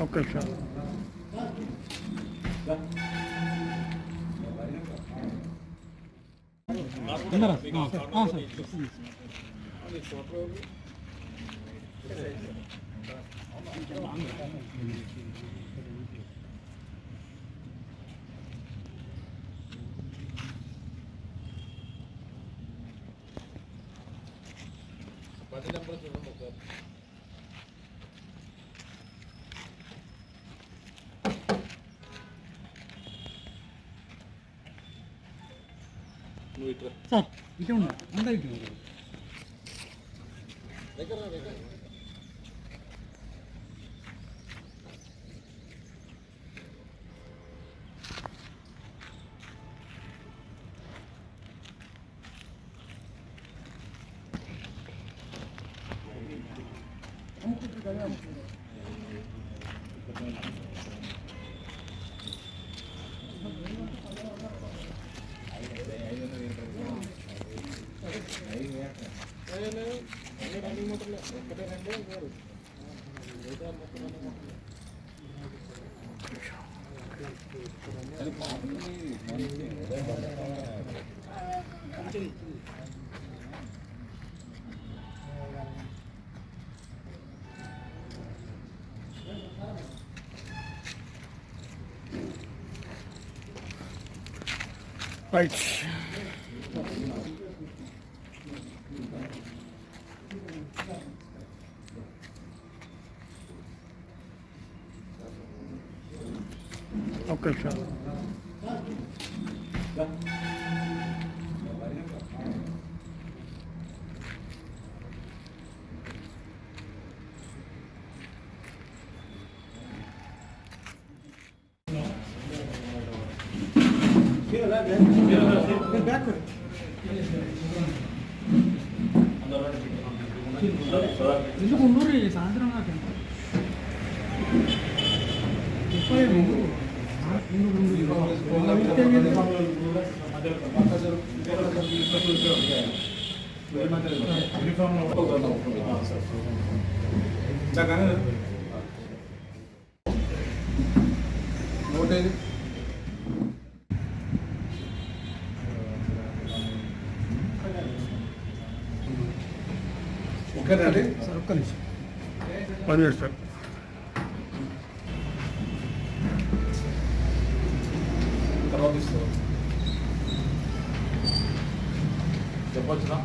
అందరికి okay sir అందరా sir sir ఇటే ఉన్నా అందరికి రైట్ ఓకే ఎందుకు ఉండరు ఈ సాయంత్రం నాకు ముప్పై మూడు నోటేది ఓకేనండి సార్ ఒక్క నిమిషం. పని చేస్తారు సార్ తర్వాత ఇస్తాను చెప్పొచ్చునా?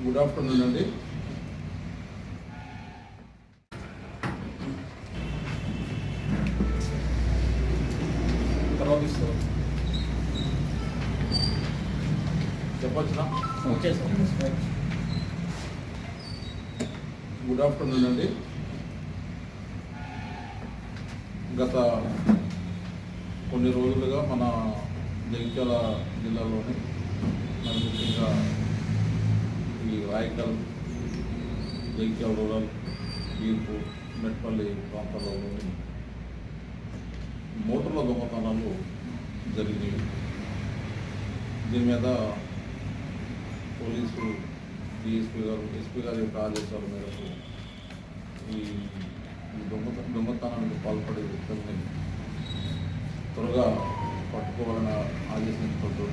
గుడ్ ఆఫ్టర్నూన్ అండి తర్వాత ఇస్తాను చెప్పొచ్చునా గుడ్ ఆఫ్టర్నూన్ అండి. గత కొన్ని రోజులుగా మన జగిత్యాల జిల్లాలోని మరి ముఖ్యంగా ఈ రాయకల్ జగిత్యాల రూరల్ ఈర్పు మెట్పల్లి ప్రాంతాల్లోని మోటార్ల దొంగతనాలు జరిగినాయి. దీని మీద పోలీసు డిఎస్పీ గారు ఎస్పీ గారి యొక్క ఆదేశాల మేరకు ఈ ఈ దొంగతనానికి పాల్పడే వ్యక్తుల్ని త్వరగా పట్టుకోవాలని ఆదేశించడంతో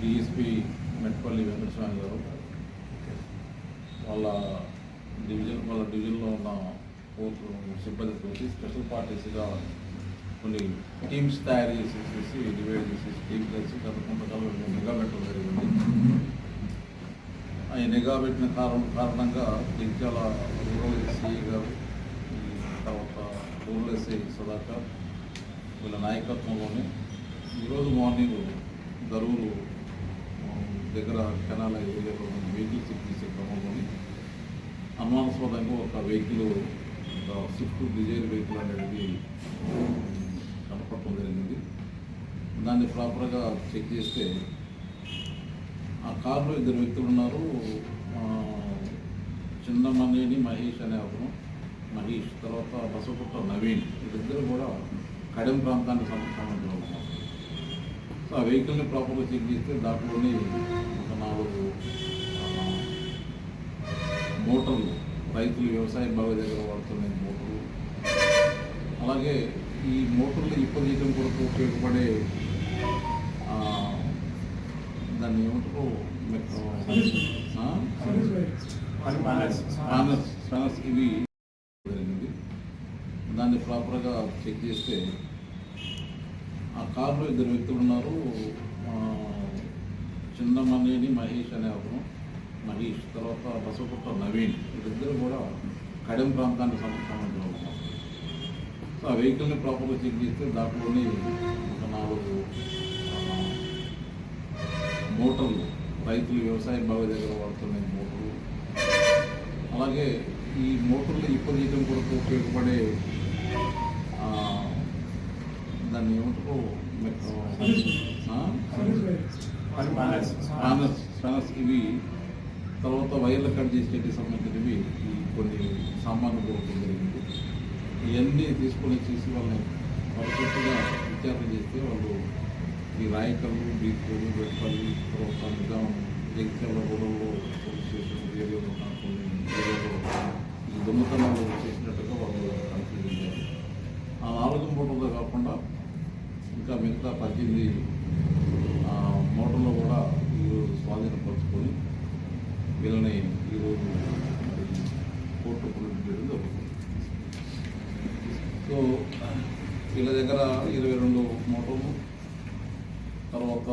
డిఎస్పి మెట్పల్లి వెంకటస్వామి గారు వాళ్ళ డివిజన్ వాళ్ళ డివిజన్లో ఉన్న కోర్టు సిబ్బందితో స్పెషల్ పార్టీస్గా కొన్ని టీమ్స్ తయారు చేసేసి డివైడ్ చేసేసి టీమ్స్ కలిసి గత కొంతకాలం నిఘా పెట్టడం జరిగింది. ఆ నిఘా పెట్టిన కారణం కారణంగా జగిత్యాల రూరల్ గారు తర్వాత రూరల్ ఎస్ఐ వీళ్ళ నాయకత్వంలోనే ఈరోజు మార్నింగ్ గరువులు దగ్గర కెనాల ఏరియాలో ఉన్న చెక్ చేసే క్రమంలోని అనుమానాస్పదంగా ఒక వెహికల్ ఒక స్విఫ్ట్ డిజైర్ వెహికల్ అనేది కనపడటం జరిగింది దాన్ని ప్రాపర్గా చెక్ చేస్తే ఆ కారులో ఇద్దరు వ్యక్తులు ఉన్నారు. చిన్నమనేని మహేష్ అనే అతను. మహేష్ తర్వాత బసపుట్ట నవీన్. వీళ్ళిద్దరు కూడా కడెం ప్రాంతానికి సంబంధించిన ఉన్నారు. సో ఆ వెహికల్ని ప్రాపర్గా చెక్ చేస్తే దాంట్లోని ఒక నాలుగు మోటార్లు రైతులు వ్యవసాయ బావి దగ్గర వాడుతున్న మోటార్లు. అలాగే ఈ మోటార్లు ఇప్పదీయడం కొరకు ఉపయోగపడే దాన్ని ఏమంటారు? స్పానర్స్ ఇవి జరిగింది. దాన్ని ప్రాపర్గా చెక్ చేస్తే ఆ కారులో ఇద్దరు వ్యక్తులు ఉన్నారు. చిన్నమనేని మహేష్ అనే అతను. మహేష్ తర్వాత బసపుట్ట నవీన్. వీళ్ళిద్దరు కూడా కడెం ప్రాంతానికి సంబంధించిన ఆ వెహికల్ని ప్రాపర్గా చెక్ చేస్తే దాంట్లోని ఒక నాలుగు మోటార్లు రైతులు వ్యవసాయ బావి దగ్గర వాడుతున్న మోటార్లు. అలాగే ఈ మోటార్లు ఇప్పదీయడం కొరకు ఉపయోగపడే దాన్ని ఏమంటారు? మెక్- స్పానర్స్ స్పానర్స్. ఇవి తర్వాత వైర్లు కట్ చేసేటికి సంబంధించినవి కొన్ని సామాన్లు కొరకు జరిగింది ఇవన్నీ తీసుకొని వచ్చేసి వాళ్ళని పర్ఫెక్ట్గా విచారణ చేస్తే వాళ్ళు ఈ రాయకల్లు బీకోలు వెట్పల్లి తర్వాత జగిత్యాల గొడవలో పోలీస్ స్టేషన్ ఏరియాలో ఏరియాలో ఈ దొంగతనాలు చేసినట్టుగా వాళ్ళు కన్ఫ్యూజ్ ఆ నాలుగు మూటలతో కాకుండా ఇంకా మిగతా పద్దెనిమిది ఆ, మోటార్లు కూడా ఈరోజు స్వాధీనపరుచుకొని వీళ్ళని ఈరోజు మరి కోర్టు ప్రొడ్యూస్ చేయడం జరుగుతుంది సో వీళ్ళ దగ్గర ఇరవై రెండు మోటార్లు తర్వాత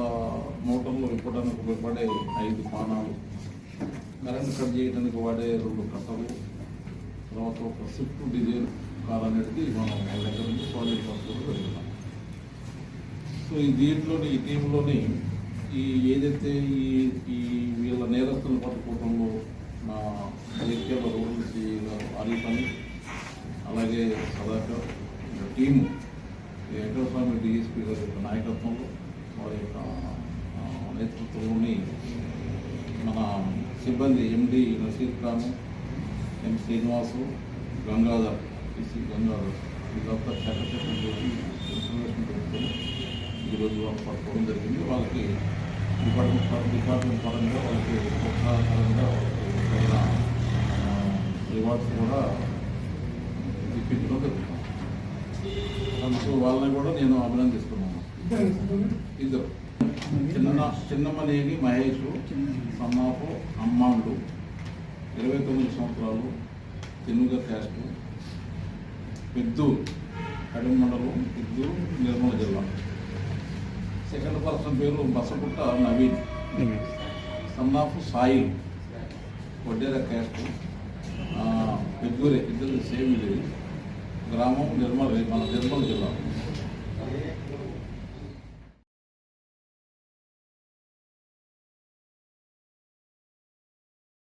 మోటార్లు ఇప్పడానికి ఉపయోగపడే ఐదు పానాలు కరెంట్ కట్ చేయడానికి వాడే రెండు కట్టలు తర్వాత ఒక స్విఫ్ట్ డిజైన్ కార్ అనేది మనం వాళ్ళ దగ్గర నుంచి స్వాధీనపరచుకోవడం జరుగుతాం సో ఈ దీంట్లోని ఈ టీంలోని ఈ ఏదైతే ఈ ఈ వీళ్ళ నేరస్తులు పట్టుకోవడంలో నా ఏకే రూరల్ సిఈ గారు అని అలాగే సదాకర్ టీము వెంకటస్వామి డిఎస్పీ గారి యొక్క నాయకత్వంలో వారి యొక్క నేతృత్వంలోని మన సిబ్బంది MD Naseer Khan M Srinivasu Gangadhar PC Gangadhar వీళ్ళంతా చట్టచట్టం చేసి ఇన్ఫర్మేషన్ పెట్టుకొని ఈరోజు వాళ్ళు పట్టుకోవడం జరిగింది. వాళ్ళకి డిపార్ట్మెంట్ డిపార్ట్మెంట్ పరంగా వాళ్ళకి ప్రోత్సాహకరంగా వాళ్ళకి రివార్డ్స్ కూడా ఇప్పించడం జరుగుతుంది. అందుకు వాళ్ళని కూడా నేను అభినందిస్తున్నాను. ఇద్దరు. చిన్న చిన్నమనేని మహేష్ సన్నాపు అమ్మాండు. ఇరవై తొమ్మిది సంవత్సరాలు తెనుగ క్యాస్ట్. పెద్దూరు కడిమ మండలం పెద్దూరు నిర్మల జిల్లా. సెకండ్ పర్సన్ పేరు బసపుట్ట నవీన్. సన్నాపు సాయి. వడ్డేర క్యాస్ట్. పెద్దూరే ఇద్దరు సేమ్ ఇది. గ్రామం నిర్మల్ మన నిర్మల్ జిల్లా.